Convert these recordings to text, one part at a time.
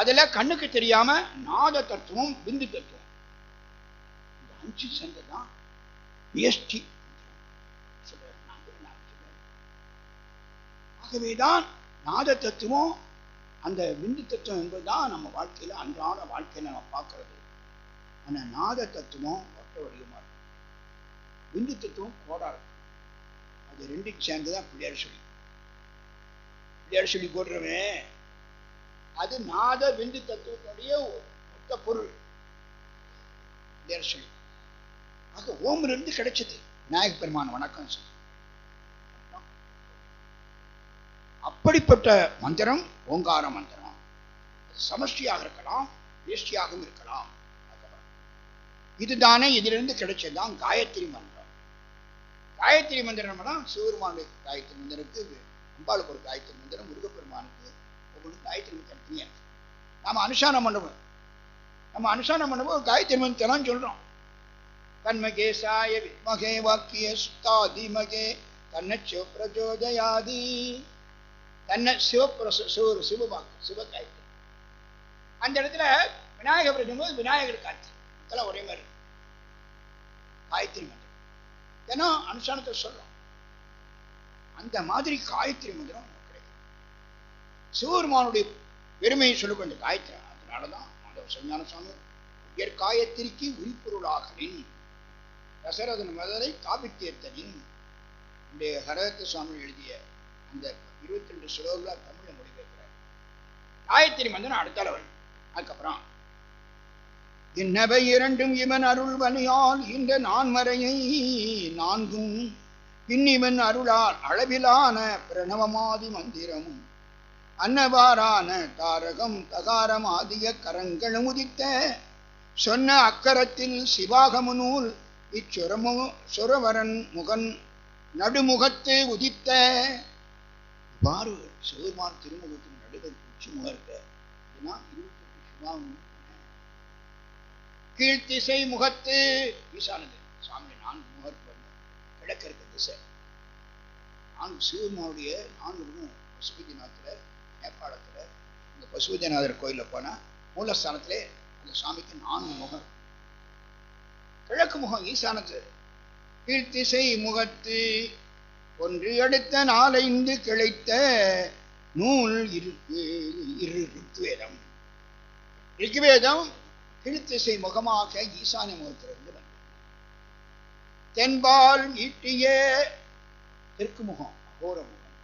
அதுல கண்ணுக்கு தெரியாம நாத தத்துவம் பிந்து தத்துவம் இந்த அஞ்சு சேர்ந்ததுதான் பிஎஸ்டி ஆகவேதான் நாத தத்துவம் அந்த விந்து தத்துவம் என்பதுதான் நம்ம வாழ்க்கையில அன்றாட வாழ்க்கையில நம்ம பார்க்கறது. ஆனா நாத தத்துவம் வட்ட வடிவமா இருக்கும் விந்து தத்துவம் கோடா இருக்கும் அது ரெண்டும் சேர்ந்துதான் பிள்ளையார் சொல்லி. பிள்ளையார் சொல்லி போடுறவன் அது நாத விந்து தத்துவத்துடைய மொத்த பொருள். பிள்ளையார் ஆக ஓம்ல இருந்து கிடைச்சது. விநாயக பெருமான் வணக்கம் சொல்லி. அப்படிப்பட்ட மந்திரம் ஓங்கார மந்திரம். சமஷ்டியாக இருக்கலாம் வேஷ்டியாகவும் இருக்கலாம். இதுதானே இதிலிருந்து கிடைச்சதுதான் காயத்ரி மந்திரம். காயத்ரி மந்திரம் தான் காயத்ரி மந்திரத்துக்கு அம்பாளுக்கு ஒரு காயத்ரி மந்திரம் முருகப்பெருமானுக்கு ஒவ்வொரு காயத்ரி மந்திரம் தனியா இருக்கு. நாம அனுஷ்டானம் பண்ணுவோம். நம்ம அனுஷ்டானம் பண்ணும்போது காயத்ரி மந்திரம் சொல்றோம். தன்மகேசாய வித்மகே வாக்கிய சுத்தாதிமகே தன்ன பிரஜோதயாதி தன்னை சிவப்பிர சிவ சிவ சிவ காயத்ரி. அந்த இடத்துல விநாயகர் பிரஜம்போது விநாயகர் காயத்ரி இதெல்லாம் ஒரே மாதிரி காயத்ரி மந்திரம். தினம் அனுஷ்டானத்தை சொல்றோம். அந்த மாதிரி காயத்ரி மந்திரம் சிவபெருமானுடைய பெருமையை சொல்லுங்க இந்த காயத்ரி அதனாலதான் மாதவ சஞ்ஞான சுவாமி உயர் காயத்திரிக்கு உரிப்பொருளாகலின். தசரதன் மதலை காபித்தேர்த்தனின் இந்த ஹரதத்த சுவாமி எழுதிய அந்த இருபத்தி ரெண்டு ஸ்லோகங்களா தமிழில் மொழிபெயர்க்கிறார். காயத்திரி மந்திரம் அடுத்த லெவல் அதுக்கப்புறம் இன்னவை இரண்டும் இவன் அருள் வலியால் இந்த நான்மறையை நான்கும். பின்னிவன் அருளால் அளவிலான பிரணவமாதி மந்திரமும் அன்னவாரான தாரகம் தகாரம் ஆதிய கரங்களும் உதித்த சொன்ன அக்கரத்தில் சிவாகமுநூல் இச்சுரமு சுரவரன் முகன் நடுமுகத்து உதித்த. பாரு சிவபெருமான் திருமுகத்தின் நடுவர் உச்சி முகர்த்த இருபத்தெட்டு சிவாகமம் கீழ்த்திசை முகத்து ஈசானது. சாமி நான்கு முகத்து கிழக்கு இருக்க திசை. நான்கு சிவபெருமானுடைய நான்கு முகம் பசுபதிநாத்தில் நேபாளத்தில் இந்த பசுவஜநாதர் கோயிலில் போனால் மூலஸ்தானத்திலே அந்த சாமிக்கு நான்கு முகம். கிழக்கு முகம் ஈசானத்து. கீழ்த்திசை முகத்து ஒன்று அடுத்த நாலைந்து கிளைத்த நூல் இரு ரிக்வேதம் ரிக்வேதம் கீழ்த்திசை முகமாக ஈசானிய முகத்திலிருந்து வந்தது. தென்பால் ஈட்டிய தெற்கு முகம் அகோர முகம்.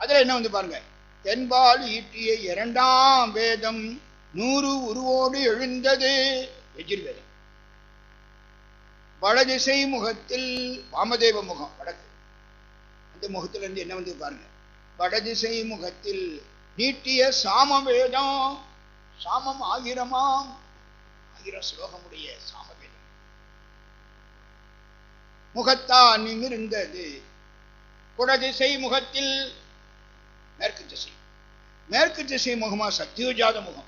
அதுல என்ன வந்து பாருங்க தென்பால் ஈட்டிய இரண்டாம் வேதம் நூறு உருவோடு எழுந்தது. எஜிர்வேதம் வடதிசை முகத்தில் வாமதேவ முகம் வடக்கு. அந்த முகத்திலிருந்து என்ன வந்து பாருங்க. வடதிசை முகத்தில் நீட்டிய சாமவேதம். சாமம் ஆகிரமாம் ஆகிர ஸ்லோகமுடைய சாமவேதம். முகத்தான் நிமிர்ந்தது. குடதிசை முகத்தில் மேற்கு திசை. மேற்கு திசை முகமா சத்தியோஜாத முகம்.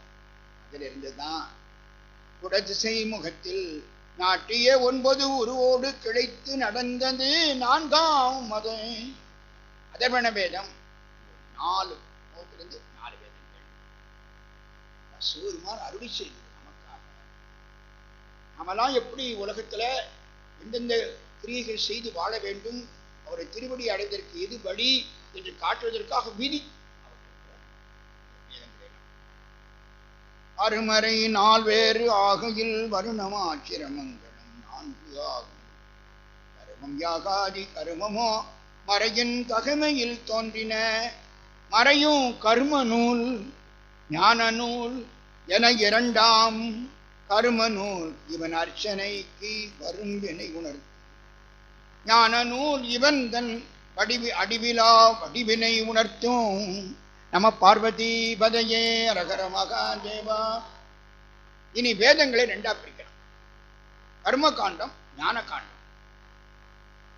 அதில் இருந்துதான் குடதிசை முகத்தில் நாட்டிய ஒன்பது உருவோடு கிடைத்து நடந்தது நான்காம் மத. அதர்வண வேதம்? நாலு. முகத்திலிருந்து நாலு வேதங்கள். சிவருமான் அருளி செய்தது நமக்காக. நாமெல்லாம் எப்படி உலகத்துல எந்தெந்த கிரியைகள் செய்து வாழ வேண்டும் அவரை திருவடி அடைந்ததற்கு எது வழி என்று காட்டுவதற்காக விதி அருமறை நாள் வேறு ஆகையில் வருணமாச்சிரமங்களும் நான்கு ஆகும். கருமம் யாகாதி கருமமோ மறையின் தகமையில் தோன்றின. மறையும் கர்ம நூல் ஞான நூல் என இரண்டாம் கரும நூல் இவன் அர்ச்சனைக்கு வரும் வினை உணர்த்து. ஞான நூல் இவன் தன் வடிவி அடிவிலா வடிவினை உணர்த்தும். நம பார்வதி பதையே அரகர மகாதேவா. இனி வேதங்களை ரெண்டா பிரிக்கலாம். கர்ம காண்டம் ஞான காண்டம்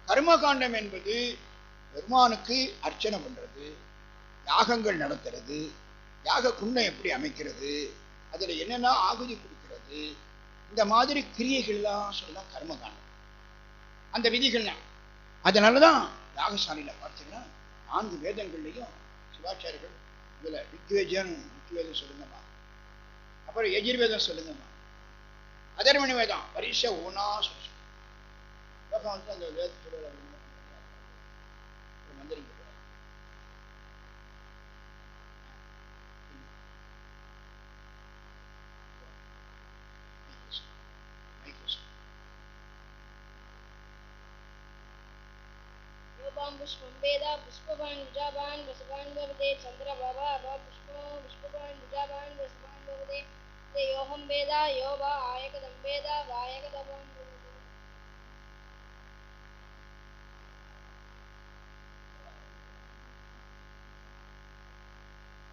கர்ம காண்டம் என்பது பெருமானுக்கு அர்ச்சனை பண்றது யாகங்கள் நடத்துறது யாக குண்ணம் எப்படி அமைக்கிறது அதுல என்னென்ன ஆகுதி கொடுக்கிறது இந்த மாதிரி கிரியைகள்லாம் சொல்ல கர்ம காண்டம் அந்த விதிகள்லாம். அதனாலதான் யாகசாலையில பார்த்தீங்கன்னா நான்கு வேதங்கள்லையும் சிவாச்சாரியர்கள் இதில் ரிக்வேஜன் ரிக்வேதம் சொல்லுங்கம்மா. அப்புறம் எஜுர்வேதம் சொல்லுங்கம்மா. அதர்மணி வேதம் பரிச ஒன்றா சொல்லி வந்து அந்த வேதத்தோட மந்திரிங்க योपां पुष्पं वेद पुष्पवान् विजावान् वसवान् भवते चन्द्रबाबा वा पुष्पो पुष्पवान् विजावान् वसवान् भवते ते योऽहं वेद यो वा आयकदं वेद वायकदवान् भवते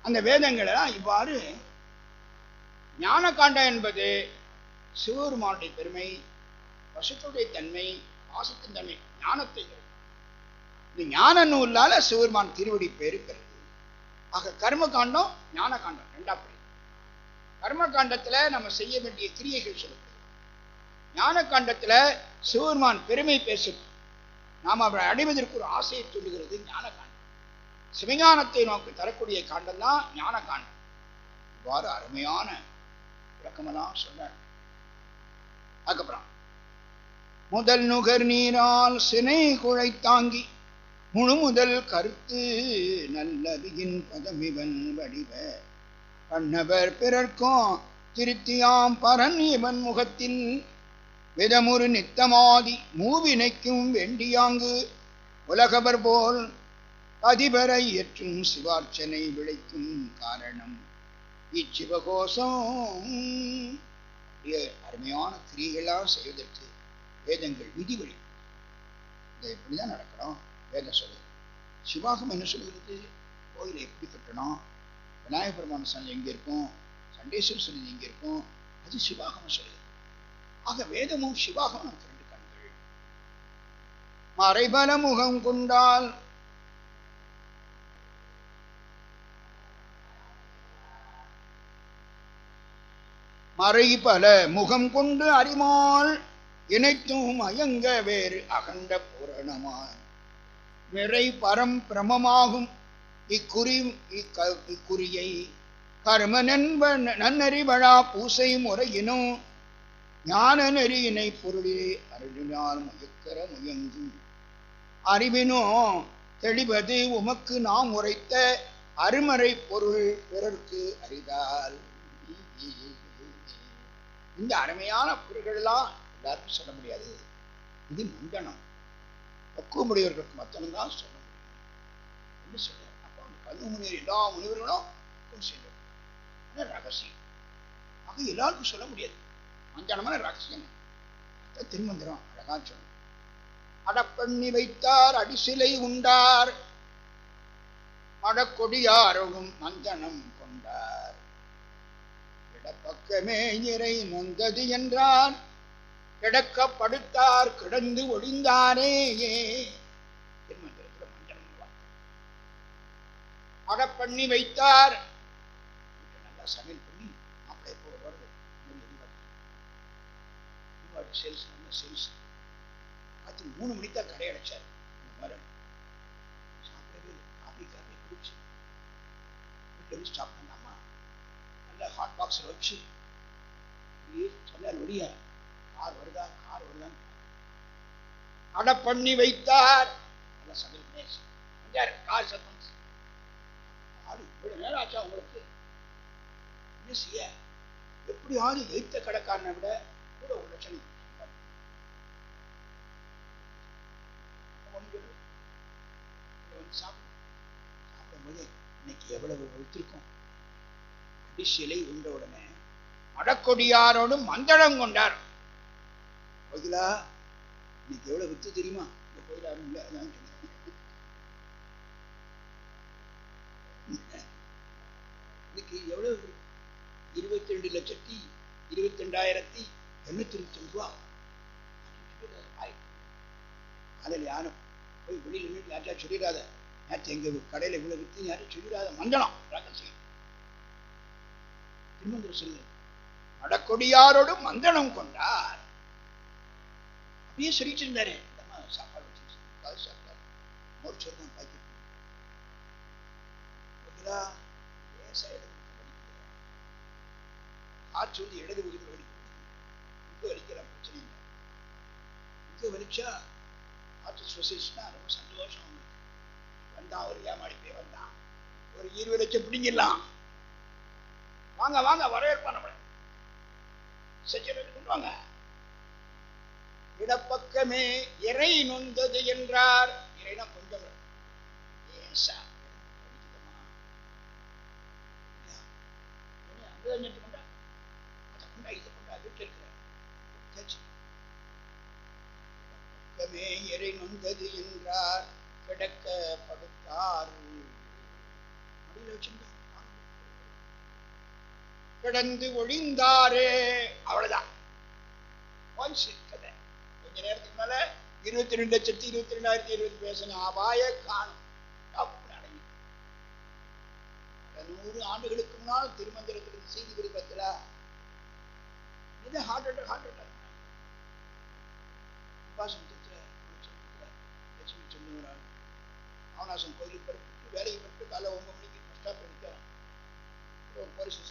அந்த வேதங்களை இவ்வாறு ஞானகாண்டம் என்பது சிவபெருமானுடைய பெருமை வசத்துடைய தன்மை வாசத்தின் தன்மை ஞானத்தை தரும். இந்த ஞான நூலால சிவபெருமான் திருவடி பெருக்கிறது. ஆக கர்ம காண்டம் ஞான காண்டம் ரெண்டா பிரிவு கர்ம காண்டத்துல நம்ம செய்ய வேண்டிய கிரியைகள் சொல்லப்படுது ஞான காண்டத்துல சிவபெருமான் பெருமை பேசும். நாம் அவரை அடைவதற்கு ஒரு ஆசையை சொல்லுகிறது ஞான காண்டம் சிவஞானத்தை நமக்கு தரக்கூடிய காண்டம் தான் ஞான காண்டம் இவ்வாறு அருமையான விளக்கமெல்லாம் சொன்னார். அதுக்கப்புறம் முதல் நுகர் நீரால் சினை குழை தாங்கி முழு முதல் கருத்து நல்லதியின் பதமிவன் வடிவ. கண்ணவர் பிறர்க்கும் திருத்தியாம் பரன் இவன் முகத்தில். விதமுறு நித்தமாதி மூவினைக்கும் வேண்டியாங்கு. உலகவர் போல் அதிபரை இயற்றும் சிவார்ச்சனை விளைக்கும் காரணம். இச்சிவகோஷம் அருமையான கிரிகளாக செய்வதற்கு வேதங்கள் விதி இதை இப்படிதான் நடக்கிறோம். வேதம் சொல்லுது. சிவாகம் என்ன சொல்லுகிறது கோயிலை எப்படி கட்டணும்? விநாயகர் பெருமான சன்னதி எங்கே இருக்கும்? சண்டேஸ்வர சன்னதி எங்கே இருக்கும்? அது சிவாகம் சொல்லுது. ஆக வேதமும் சிவாகமும் நமக்கு ரெண்டு கண்கள். மறைபல முகம் கொண்டால் மறை பல முகம் கொண்டு அறிமாள் இணைத்தும் அயங்க வேறு அகண்ட பூரணமான் நிறை பரம் பிரமமாகும். இக்குறி இக்க- இக்குறியை கர்ம நண்ப நன்னறிவழா பூசை முறையினும் ஞான நெறியினை பொருளே அருளினால் முயக்கர முயங்கும். அறிவினோ தெளிவது உமக்கு நாம் உரைத்த அருமறை பொருள் பிறர்க்கு அறிதால். இந்த அருமையான பொருள்கள்லாம் எல்லாருக்கும் சொல்ல முடியாது. இது முண்டனம் பக்குவமுடையவர்களுக்கு மட்டும்தான் தான் முடியும் என்று சொல்றார்? அப்போ அந்த பதிவு முனிவர் எல்லா முனிவர்களும் பக்குவம் செய்தவர் ரகசியம்? ஆக எல்லாருக்கும் சொல்ல முடியாது. மஞ்சனமான ரகசியம் அதான் திருமந்திரம் அழகா சொல்லும் அடப்பண்ணி வைத்தார் அடிசிலை உண்டார். மடக்கொடியாரோடும் மஞ்சனம் கொண்டார். இடப்பக்கமே இறை நொந்தது என்றான். கிடக்க படுத்தார் கிடந்து ஒளிந்தாரேயே திருமந்திரத்துல மஞ்சனம் வைத்தார். நல்லா சமையல் பண்ணி அப்படியே போய் வருது. சேல்ஸ் நல்ல சேல்ஸ் பார்த்து மூணு மணிக்கு தான் கடை அடைச்சார். இந்த மரம் சாப்பிடவே இல்லை. காபி குடிச்சு. வீட்டில் வந்து ஸ்டாப் பண்ணாமா நல்ல ஹாட் பாக்ஸில் வச்சு அப்படியே சொன்னார் வெளிய ஆறு வருதான் ஆறு வருதான் அட பண்ணி வைத்தார். கார் சத்தம் இவ்வளவு நேரம் ஆச்சா உங்களுக்கு? என்ன செய்ய? கடைக்காரனை விட கூட ஒரு லட்சம் சாப்பிடும்போது இன்னைக்கு எவ்வளவு வைத்திருக்கோம் அடிசிலை உண்ட உடனே மந்தளம் கொண்டார். கோயிலா இன்னைக்கு எவ்வளவு வித்து தெரியுமா? இந்த கோயிலாரும் இல்லை அதான் இன்னைக்கு எவ்வளவு? இருபத்தி ரெண்டு லட்சத்தி இருபத்தி ரெண்டாயிரத்தி எண்ணூத்தி இருபத்தி ரூபா. அதில் யாரும் போய் வெளியில் நின்று யார்ட்டா சொல்லிடாத. நேற்று எங்க கடையில் இவ்வளவு வித்து யாரும் சொல்லிடாத. மஞ்சளம். ரகசியம் திருமந்திர சொல்லு மடக்கொடியாரோடு மந்தனம் கொண்டார். அப்படியே சொல்லிட்டு இருந்தாரு சாப்பாடு வச்சு ஓகேதா வந்து இடது பகுதியில் வலிக்கும் இங்க வலிக்கிற பிரச்சனை இல்லை. இங்க வலிச்சா காற்று சுவசிச்சுன்னா ரொம்ப சந்தோஷம் வந்தான் ஒரு ஏமாடி போய் வந்தான் ஒரு இருபது லட்சம் பிடிங்கிடலாம். வாங்க வாங்க வரவேற்பான நம்மளை. கொண்டு வாங்க. இடப்பக்கமே இறை நொந்தது என்றார் இறைனா கொஞ்சம் ஏசா இறை நொந்தது என்றார் கிடக்க படுத்தார் கிடந்து ஒழிந்தாரே அவ்வளவுதான் கொஞ்ச நேரத்துக்கு மேல இருபத்தி ரெண்டு லட்சத்தி இருபத்தி ரெண்டாயிரத்தி இருபது பேசின அபாய காணும் அடங்கி. நூறு ஆண்டுகளுக்கு முன்னால் திருமந்திரத்திற்கு செய்தி விருப்பத்தில் இது heart attack heart attack Lakshmi சொன்னவரால் அவனாசம் கோயிலுக்கு படுத்து வேலையை பட்டு காலை ஒன்பது மணிக்கு ஃபஸ்ட்டாக படிக்கிறான் ஒரு போலீஸ்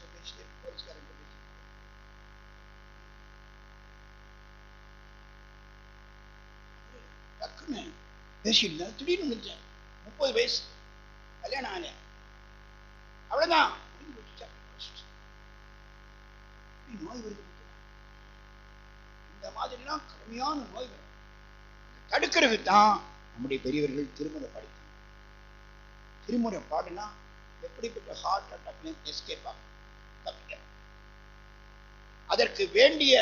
போலீஸ்காரன் டக்குன்னு பேசிட்டு திடீர்னு நினைச்சேன் முப்பது வயசு. கல்யாணம் ஆனேன் அவ்வளவுதான். நோய் வருது இந்த மாதிரிலாம் கடுமையான நோய் வரும். தடுக்கிறது தான் நம்முடைய பெரியவர்கள் திருமுறை படிக்கணும் திருமுறை பாடுனா எப்படிப்பட்ட ஹார்ட் அட்டாக்லையும் எஸ்கேப் ஆகும் தப்பிக்கலாம் அதற்கு வேண்டிய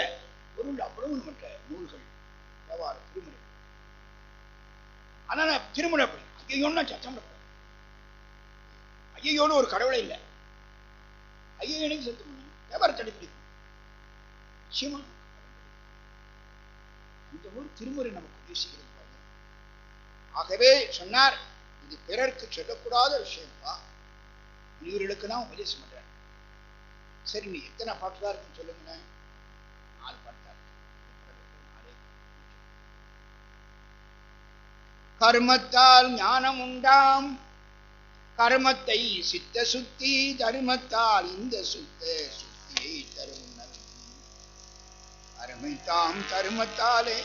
பொருள் அவ்வளவு மற்ற நூல்கள் தேவார திருமுறை. ஆனா நான் திருமுறை ஐயோன்னா சத்தம் ஐயோன்னு ஒரு கடவுளே இல்லை. ஐயோ எனக்கு செத்து போகணும். தேவாரத்தடி பிடிக்கும் நிச்சயமா இந்த ஒரு திருமுறை நமக்கு பேசுகிறது ஆகவே சொன்னார் இது பிறருக்கு சொல்லக்கூடாத விஷயம்ப்பா. இவர்களுக்கு தான் உபதேசம் பண்றேன் சரி நீ எத்தனை பாட்டு தான் இருக்குன்னு சொல்லுங்களேன். நாலு பாட்டு தான் இருக்கு. நாலே. கர்மத்தால் ஞானம் உண்டாம் கர்மத்தை சித்த சுத்தி தர்மத்தால் இந்த சுத்த சுத்தியை தரும் அருமைத்தாம் தருமத்தாலே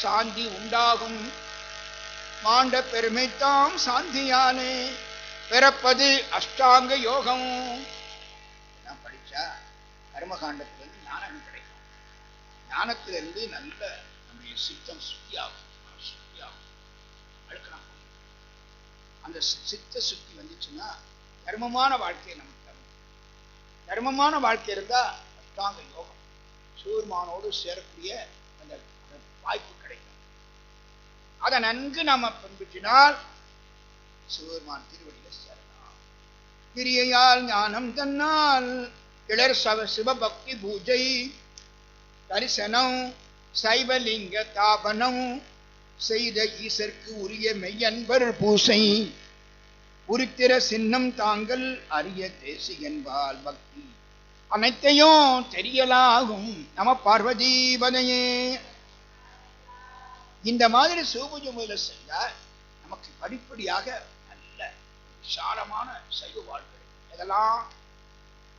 சாந்தி உண்டாகும். மாண்ட பெருமைத்தாம் சாந்தியாலே பிறப்பது அஷ்டாங்க யோகம். நான் படிச்சா கர்மகாண்டத்திலிருந்து ஞானம் கிடைக்கும். ஞானத்திலிருந்து நல்ல நம்முடைய சித்தம் சுத்தியாகும். அந்த சித்த சுத்தி வந்துச்சுன்னா தர்மமான வாழ்க்கையை நமக்கு தரும். தர்மமான வாழ்க்கை இருந்தா அஷ்டாங்க யோகம். சூர்மானோடு சேரக்கூடிய அந்த வாய்ப்பு கிடைக்கும். அதை நன்கு நாம பின்பற்றினால் சிவபெருமான் திருவடியில சேரலாம். கிரியையால் ஞானம் தன்னால் இளர் சவ சிவபக்தி பூஜை தரிசனம் சைவலிங்க தாபனம் செய்த ஈசற்கு உரிய மெய்யன்பர் பூசை. உருத்திர சின்னம் தாங்கள் அரிய தேசிகன்பால் பக்தி. அனைத்தையும் தெரியலாகும் நம பார்வதீபதையே இந்த மாதிரி சிவபூஜை முதல்ல செஞ்சால் நமக்கு படிப்படியாக நல்ல விசாலமான சைவ வாழ்க்கை இதெல்லாம்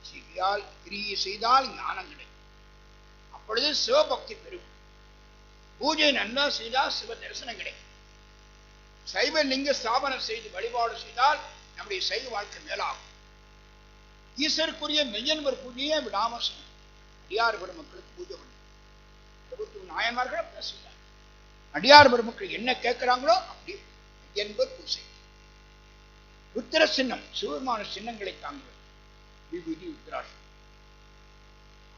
செய்யால் கிரியை செய்தால் ஞானம் கிடைக்கும். அப்பொழுது சிவபக்தி பெருகும் பூஜை நல்லா செய்தால் சிவ தரிசனம் கிடைக்கும். சைவ லிங்க ஸ்தாபனம் செய்து வழிபாடு செய்தால் நம்முடைய சைவ வாழ்க்கை மேலாகும். ஈஸ்வருக்குரிய மெய்யன்பர் பூஜையே விடாம செய்யணும். அடியார் பெருமக்களுக்கு பூஜை பண்ணும் பிரபுத்துவ நாயன்மார்கள் அப்படி செய்யலாம் அடியார் பெருமக்கள் என்ன கேட்கிறாங்களோ அப்படி மெய்யன்பர் பூசை. உத்திர சின்னம் சிவபெருமான சின்னங்களை தாங்குவது. விபூதி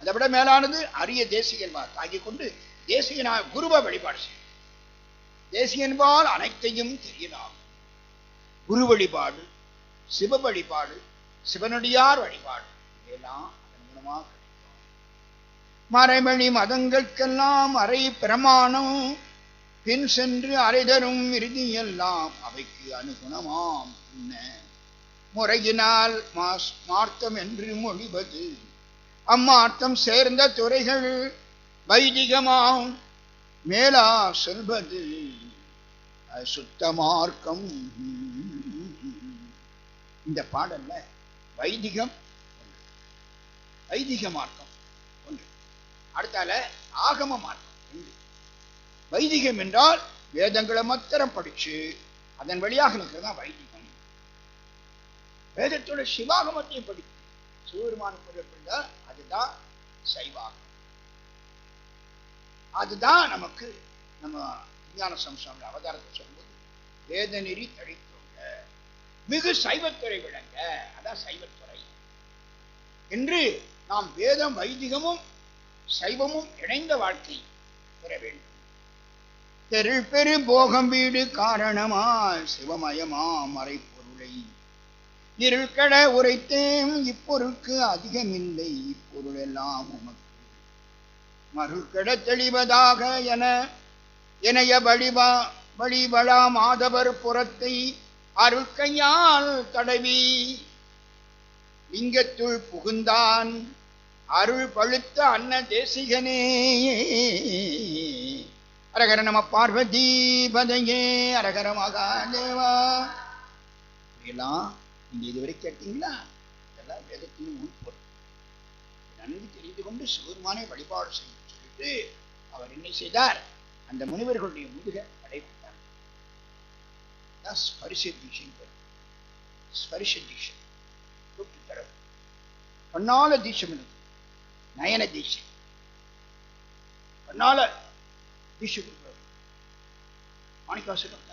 அதை விட மேலானது அரிய தேசிகன்மார் தாங்கிக் கொண்டு தேசியனா குருவை வழிபாடு செய்யும். தேசியன்பால் அனைத்தையும் தெரியலாம் குரு வழிபாடு சிவ வழிபாடு சிவனடியார் வழிபாடு இதெல்லாம் அதன் மூலமாக கிடைக்கும் மறைமணி மதங்களுக்கெல்லாம் அறை பிரமாணம் பின் சென்று அறைதரும் இறுதியெல்லாம் அவைக்கு அனுகுணமாம் என்ன? முறையினால் மாஸ் மார்த்தம் என்று மொழிவது அம்மார்த்தம் சேர்ந்த துறைகள் வைதிகமாம். மேலா செல்வது சுத்த மார்க்கம். இந்த பாடல்ல வைதிகம் வைதிக மார்க்கம் அடுத்தால ஆகம மார்க்கம் ரெண்டு. வைதிகம் என்றால் வேதங்களை மாத்திரம் படிச்சு அதன் வழியாக நிற்கிறது தான் வைதிகம். வேதத்தோட சிவாகமத்தையும் படித்து சிவபெருமான புரியப்பட்ட அதுதான் சைவாகம் அதுதான் நமக்கு நம்ம விஞ்ஞான சம்சாரம் அவதாரத்தை சொல்லும்போது வேத நெறி தழித்தோங்க. மிகு சைவத்துறை விளங்க. அதான் சைவத்துறை. என்று நாம் வேதம் வைதிகமும் சைவமும் இணைந்த வாழ்க்கை பெற வேண்டும். தெருள் பெரு போகம் வீடு காரணமா சிவமயமா மறைப்பொருளை. இருள் கட உரைத்தேன் இப்பொருளுக்கு அதிகமில்லை இப்பொருள் எல்லாம் உமக்கு மருள் கட தெளிவதாக என இணைய வழிவா வழிவழா மாதவர் புறத்தை அருள்கையால் தடவி. லிங்கத்துள் புகுந்தான் அருள் பழுத்த அன்ன தேசிகனே. அரகர நம பார்வதி பதையே அரகர மகாதேவா. இதெல்லாம் நீங்க இதுவரை கேட்டீங்களா? இதெல்லாம் வேதத்தின் உட்பொருள் நன்கு தெரிந்து கொண்டு சிவருமானை வழிபாடு செய்யும். என்று அவர் என்ன செய்தார். அந்த முனிவர்களுடைய முதுக அடைவிட்டார் அதான் ஸ்பரிச தீட்சைன்னு ஸ்பரிச தீட்சை. தொட்டு தரவு கண்ணால தீட்சம் இருக்கு நயன தீட்சை. கண்ணால தீட்சை கொடுக்கிறது மாணிக்காசகம்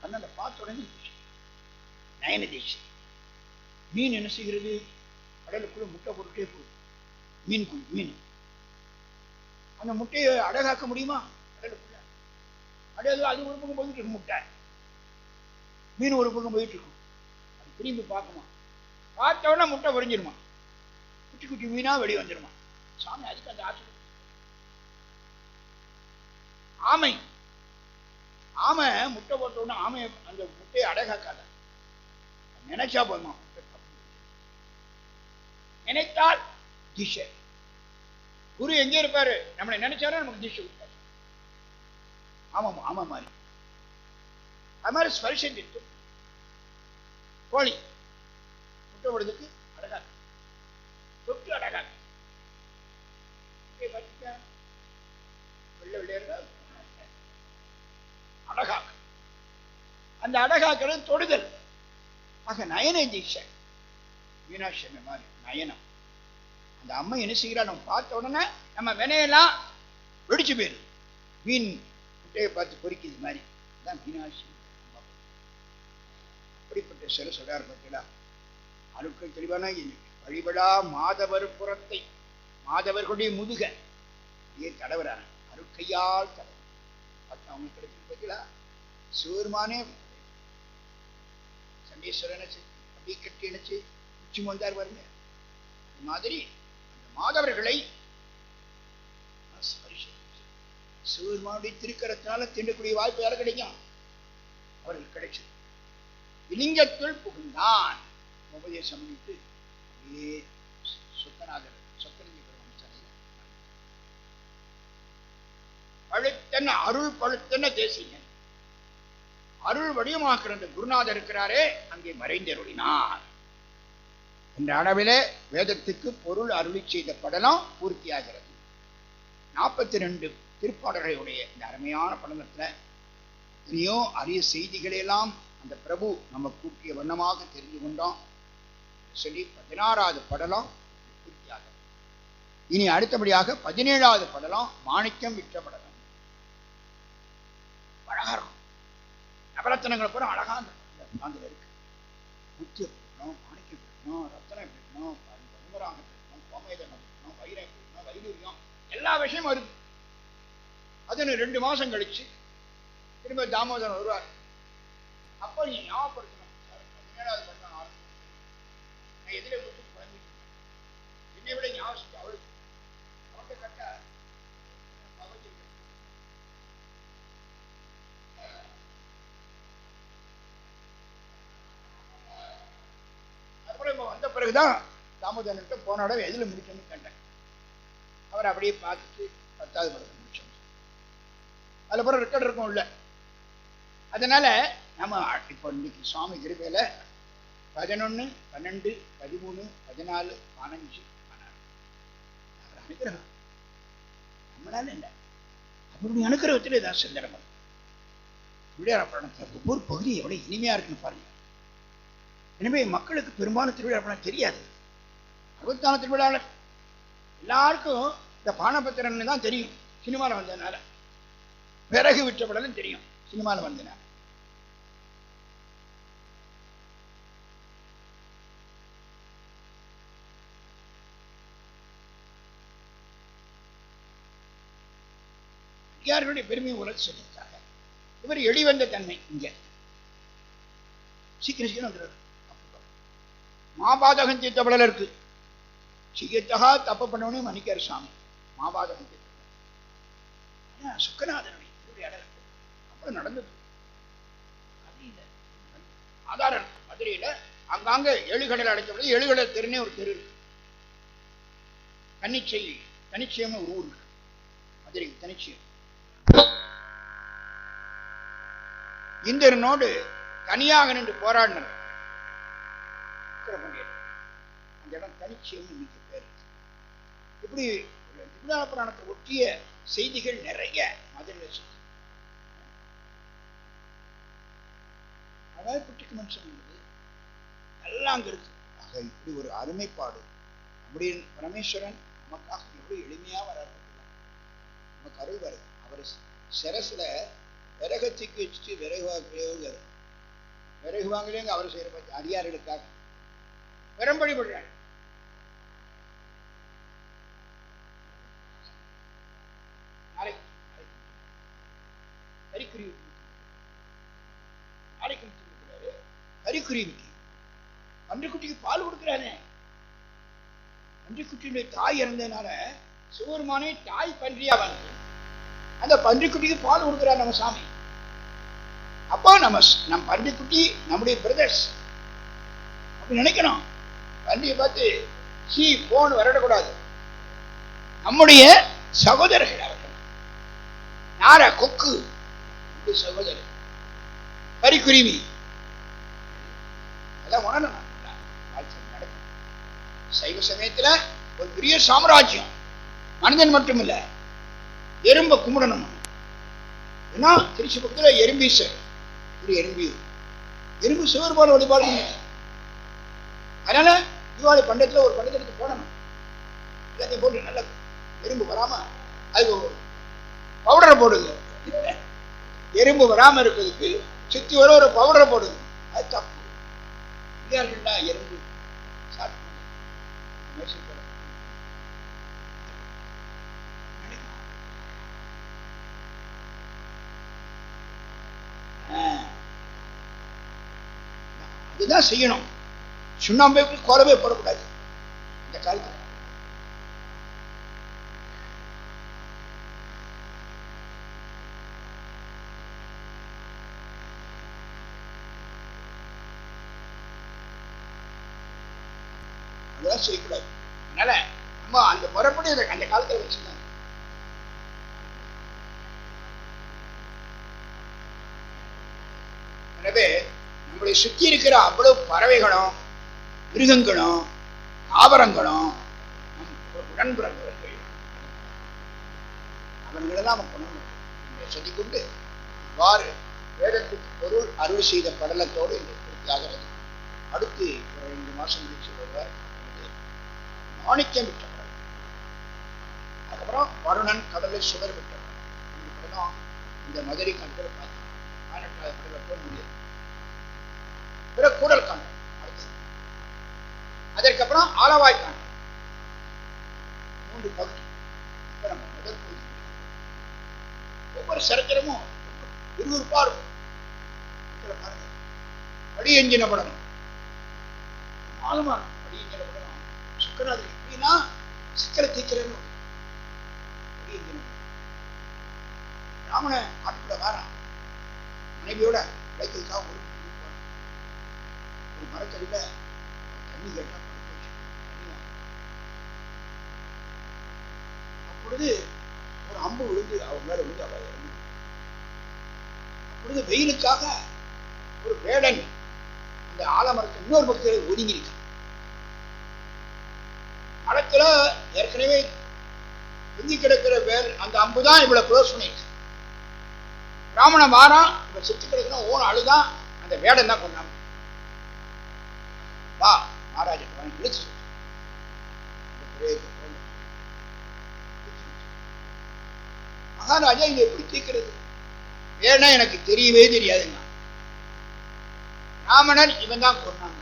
கண்ணில் பார்த்த உடனே தீட்சை. நயன தீட்சை. மீன் என்ன செய்கிறது? கடலுக்குள்ள முட்டை போட்டுட்டே போகுது. மீன் குழு மீன். அந்த முட்டையை அடகாக்க முடியுமா? அடகு அது ஒரு பக்கம் போயிட்டு இருக்கும் முட்டை. மீன் ஒரு பக்கம் போயிட்டு இருக்கும் அது திரும்பி பார்க்குமா? பார்த்த உடனே முட்டை பொறிஞ்சிருமா குட்டி குட்டி மீனா வெளியே வந்துருமா? சாமி அதுக்கு அந்த ஆசை. ஆமை. ஆமை முட்டை போட்ட உடனே அந்த முட்டையை அடகாக்காத. நினைச்சா போதுமா? நினைத்தால் திசை. குரு எங்கே இருப்பாரு? நம்மளை நினைச்சாரோ நமக்கு தீட்சை கொடுப்பாரு. ஆமாம் ஆமா மாதிரி அது மாதிரி ஸ்பரிசம் திட்டம் கோழி. முட்டை விடுறதுக்கு அழகா தொட்டு அழகா இருக்கு. முட்டையை பார்த்துட்டா வெள்ளை வெள்ளையா அந்த அழகாக்கிறது தொடுதல். ஆக நயன தீட்சை. மீனாட்சி மாதிரி நயனம். அந்த அம்மை என்ன செய்கிறா நம்ம பார்த்த உடனே நம்ம வினையெல்லாம் வெடிச்சு போயிடுது மீன் முட்டையை பார்த்து பொறிக்கிறது மாதிரி. அதான் மீனாட்சி. அப்படிப்பட்ட சில சொல்றார் பார்த்தீங்களா? அணுக்கள் தெளிவான வழிபடா மாதவர் புறத்தை. மாதவர்களுடைய முதுக. ஏன் தடவுறான அருக்கையால் தடவு பார்த்து அவங்க கிடைச்சிருக்கு பார்த்தீங்களா? சிவருமானே சண்டீஸ்வரன் அப்படி கட்டி அணைச்சு உச்சி வந்தார் பாருங்க. அது மாதிரி மாதவர்களை சிவபெருமானுடைய திருக்கரத்தினால திண்டக்கூடிய வாய்ப்பு யாரும் கிடைக்கும்? அவர்கள் கிடைச்சது. இலிங்கத்துள் புகுந்தான். உபதேசம் பண்ணிட்டு அப்படியே சொத்தநாதர் சொத்தலிங்க பெருமான் சிலையில அருள் பழுத்தன தேசிங்க. அருள் வடிவமாக்குற அந்த குருநாதர் இருக்கிறாரே அங்கே மறைந்தருளினார் என்ற அளவிலே வேதத்துக்கு பொருள் அருளி செய்த படலம் பூர்த்தியாகிறது. நாற்பத்தி ரெண்டு திருப்பாடல்களுடைய இந்த அருமையான படலத்தில் எத்தனையோ அரிய செய்திகளையெல்லாம் அந்த பிரபு நம்ம கூட்டிய வண்ணமாக தெரிந்து கொண்டோம் சொல்லி பதினாறாவது படலம் பூர்த்தியாகிறது. இனி அடுத்தபடியாக பதினேழாவது படலம் மாணிக்கம் விற்ற படலம். அழகா இருக்கும். நவரத்தனங்களை பூரா அழகா அந்த இருக்கு முக்கியம். இருக்கணும் ரத்தனை இருக்கணும் ரத்தனம் இருக்கணும் பருமராகம் இருக்கணும் வைரம் இருக்கணும் வைடூரியம் எல்லா விஷயமும் வருது. அதுன்னு ரெண்டு மாசம் கழிச்சு திரும்ப தாமோதரன் வருவார். அப்போ நீ ஞாபகப்படுத்தணும் பதினேழாவது பட்டம் ஆரம்பிச்சு நான் எதிரே கொடுத்து குழம்பிட்டு என்னை விட ஞாபகம் அவளுக்கு அவன்கிட்ட கட்ட பகவத்கீதை அப்புறம் இப்போ தான் பிறகுதான் தாமோதரன்கிட்ட போன இடம் எதில் முடிக்கணும்னு கேட்டேன். அவர் அப்படியே பார்த்துட்டு பத்தாவது படத்தை முடிச்சோம் அதில் பிறகு ரெக்கார்டு இருக்கும் இல்லை. அதனால் நம்ம இப்போ இன்னைக்கு சுவாமி கிருபையில் பதினொன்று பன்னெண்டு பதிமூணு பதினாலு பதினஞ்சு பதினாறு அவர் அனுகிரகம். நம்மளால இல்லை. அவருடைய அனுக்கிரகத்தில் ஏதாவது செஞ்சிடணும் திருவிழா பழனத்தில் ஒவ்வொரு பகுதியும் எவ்வளோ இனிமையாக இருக்குன்னு பாருங்கள் எனவே மக்களுக்கு பெரும்பாலும் திருவிழா தெரியாது. அறுபத்தாலு திருவிழாவில் எல்லாருக்கும் இந்த பானபத்திரன்னு தான் தெரியும். சினிமாவில் வந்ததுனால. பிறகு விட்ட தெரியும். சினிமாவில் வந்ததுனால. யாருடைய பெருமையை உலக சொல்லியிருக்காங்க இவர் எளிவந்த தன்மை இங்க. சீக்கிரம் சீக்கிரம் வந்துடுறாரு மாபாதகம் தீர்த்த படல இருக்கு. செய்யத்தகா தப்பு பண்ணவனே மன்னிக்கார் சாமி. மாபாதகம் தீர்த்த ஆனா சுக்கநாதனுடைய அப்புறம் நடந்தது. ஆதாரம் மதுரையில அங்காங்க எழுகடல் அடைக்கப்படும் எழுகடல் தெருனே ஒரு தெரு இருக்கு. தனிச்சை தனிச்சயம்னு ஒரு ஊர் மதுரை தனிச்சயம் இந்திரனோடு தனியாக நின்று போராடினர் ஜடம் இடம் இன்னைக்கு பேர் இப்படி திருவிழா புராணத்தை ஒட்டிய செய்திகள் நிறைய மதுரையில் இருக்கு. அதாவது குட்டிக்கு மனுஷன் உள்ளது எல்லாம் அங்க இருக்கு ஆக இப்படி ஒரு அருமைப்பாடு நம்முடைய பரமேஸ்வரன் நமக்காக எவ்வளோ எளிமையாக வராரு நமக்கு அருள் வருது. அவர் சிரசுல விறக தூக்கி வச்சுட்டு விறகு வாங்குறவங்க விறகு வாங்கலேங்க அவர் செய்கிற பத்தி அடியார்களுக்காக. பெரும்படி படுறாங்க நாளைக்கு நாளைக்கு. கறிக்குருவி நாளைக்கு விட்டு கொடுக்குறாரு பால் கொடுக்குறானே. பன்றிக்குட்டியுடைய தாய் இறந்ததுனால சிவருமானே தாய் பன்றியா வந்து அந்த பன்றிக்குட்டிக்கு பால் கொடுக்குறார் நம்ம சாமி. அப்போ நம்ம நம் பன்றிக்குட்டி நம்முடைய பிரதர்ஸ் அப்படி நினைக்கணும். பன்றியை பார்த்து சி போன் வரடக்கூடாது நம்முடைய சகோதரர்கள் நார கொக்கு? சகோதரர் கறிக்குருவி அதான் உணரணும் நடக்கும். சைவ சமயத்துல ஒரு பெரிய சாம்ராஜ்யம். மனிதன் மட்டும் இல்ல எறும்ப கும்பிடணும்? ஏன்னா திருச்சி பக்கத்துல எறும்பீசர் ஒரு எறும்பி? எறும்பு சிவருமான வழிபாடு அதனால தீபாவளி பண்டத்தில் ஒரு பண்டத்துக்கு போடணும். எல்லாத்தையும் போட்டு நல்லா எறும்பு வராம அது பவுடரை போடுது. எறும்பு வராம இருக்கிறதுக்கு சுத்தி வர ஒரு பவுடரை போடுது. அது தப்பு. இல்லையா எறும்பு அதுதான் செய்யணும். சுண்ணாம்பே கோலமே போடக்கூடாது. இந்த காலத்துல. தவறு செய்யக்கூடாது அதனால நம்ம அந்த முறைப்படி அந்த காலத்தில் வச்சுருந்தாங்க எனவே நம்மளை சுற்றி இருக்கிற அவ்வளவு பறவைகளும் மிருகங்களும் தாவரங்களும் உடன்பிறந்தவர்கள். அவங்களெல்லாம் தான் பண்ணணும் இங்கே சொல்லிக்கொண்டு இவ்வாறு வேதத்துக்கு பொருள் அருள் செய்த படலத்தோடு இன்று பூர்த்தியாகிறது அடுத்து ஒரு ரெண்டு மாதம் முடிச்சு வருவார். மாணிக்கம் விட்ட அதுக்கப்புறம் வருணன் கடலை சுவர் விட்ட இந்த மதுரை கண்களை பார்த்தோம் பதினெட்டாவது முடியாது. பிறகு கூடல் காண்டம் அதற்கப்புறம் ஆலவாய் காண்டம் மூன்று பகுதி. நம்ம முதல் பகுதி ஒவ்வொரு சரித்திரமும் விறுவிறுப்பா இருக்கும். இதுல பாருங்க. படி எஞ்சின படம். ஆழமா அடி எஞ்சின எப்படின்னா சிக்கலை தீக்கிறேன்னு ஒரு ராமனை ஆட்டுக்குள்ள வாரான். மனைவியோட வைக்கிறதுக்காக ஒரு ஒரு மரத்தடியில தண்ணி கேட்டா படுக்க வச்சு அப்பொழுது ஒரு அம்பு விழுந்து அவன் மேல விழுந்து அவ இறந்து அப்பொழுது வெயிலுக்காக ஒரு வேடன் அந்த ஆலமரத்தை இன்னொரு பக்கத்தில் ஒதுங்கி இடத்துல ஏற்கனவே தொங்கி கிடக்கிற வேல் அந்த அம்பு தான் இவ்வளவு க்ளோஸ் பண்ணிருக்கு பிராமண வாரம் இவன் செத்து கிடக்கிற ஓன அழுதான் அந்த வேடம் தான் கொண்டாங்க வா மகாராஜா விழிச்சு மகாராஜா இதை எப்படி தீர்க்கிறது? வேணா எனக்கு தெரியவே தெரியாதுங்க. ராமணன் இவன் தான் கொண்டாங்க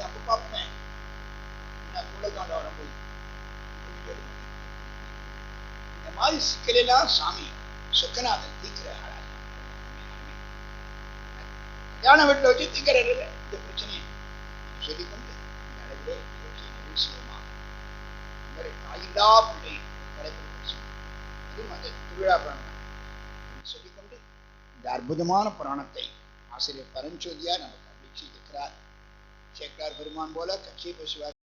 அப்ப பார்ப்பேன் நான் போய் இந்த மாதிரி சிக்கலெல்லாம் சாமி சொக்கநாதன் வீட்டில் வச்சு இந்த பிரச்சனையை சொல்லிக்கொண்டு இந்த அளவிலே இவரை தாயில்லா பிள்ளை அதுவும் அந்த திருவிழா சொல்லிக்கொண்டு இந்த அற்புதமான புராணத்தை ஆசிரியர் பரஞ்சோதியா நமக்கு அருளி செய்திருக்கிறார் பெருமான் போல கட்சி பேசுவார்.